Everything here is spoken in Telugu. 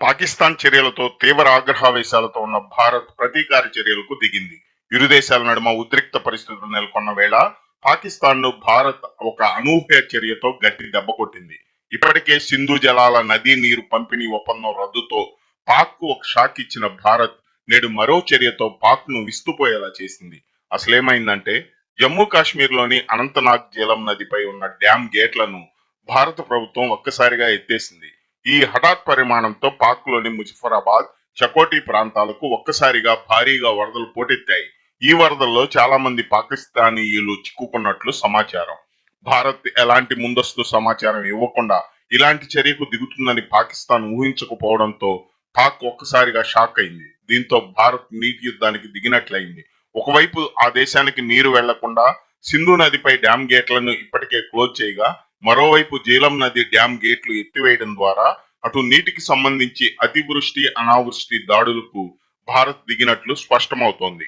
పాకిస్తాన్ చర్యలతో తీవ్ర ఆగ్రహావేశాలతో ఉన్న భారత్ ప్రతీకార చర్యలకు దిగింది. ఇరు దేశాల నడుమ ఉద్రిక్త పరిస్థితులు నెలకొన్న వేళ పాకిస్తాన్ను భారత్ ఒక అనూహ్య చర్యతో గట్టి దెబ్బ కొట్టింది. ఇప్పటికే సింధు జలాల నదీ నీరు పంపిణీ ఒప్పందం రద్దుతో పాక్కు ఒక షాక్ ఇచ్చిన భారత్ నేడు మరో చర్యతో పాక్ను విస్తుపోయేలా చేసింది. అసలేమైందంటే జమ్మూ కాశ్మీర్లోని అనంతనాగ్ జలం నదిపై ఉన్న డ్యాం గేట్లను భారత ప్రభుత్వం ఒక్కసారిగా ఎత్తేసింది. ఈ హఠాత్ పరిమాణంతో పాక్లోని ముజఫరాబాద్ చకోటి ప్రాంతాలకు ఒక్కసారిగా భారీగా వరదలు పోటెత్తాయి. ఈ వరదల్లో చాలా మంది పాకిస్తానీయులు చిక్కుకున్నట్లు సమాచారం. భారత్ ఎలాంటి ముందస్తు సమాచారం ఇవ్వకుండా ఇలాంటి చర్యకు దిగుతుందని పాకిస్తాన్ ఊహించకపోవడంతో పాక్ ఒక్కసారిగా షాక్ అయింది. దీంతో భారత్ నీటి యుద్ధానికి దిగినట్లయింది. ఒకవైపు ఆ దేశానికి నీరు వెళ్ళకుండా సింధు నదిపై డ్యామ్ గేట్లను ఇప్పటికే క్లోజ్ చేయగా మరోవైపు జీలం నది డ్యాం గేట్లు ఎత్తివేయడం ద్వారా అటు నీటికి సంబంధించి అతివృష్టి అనావృష్టి దాడులకు భారత్ దిగినట్లు స్పష్టమవుతోంది.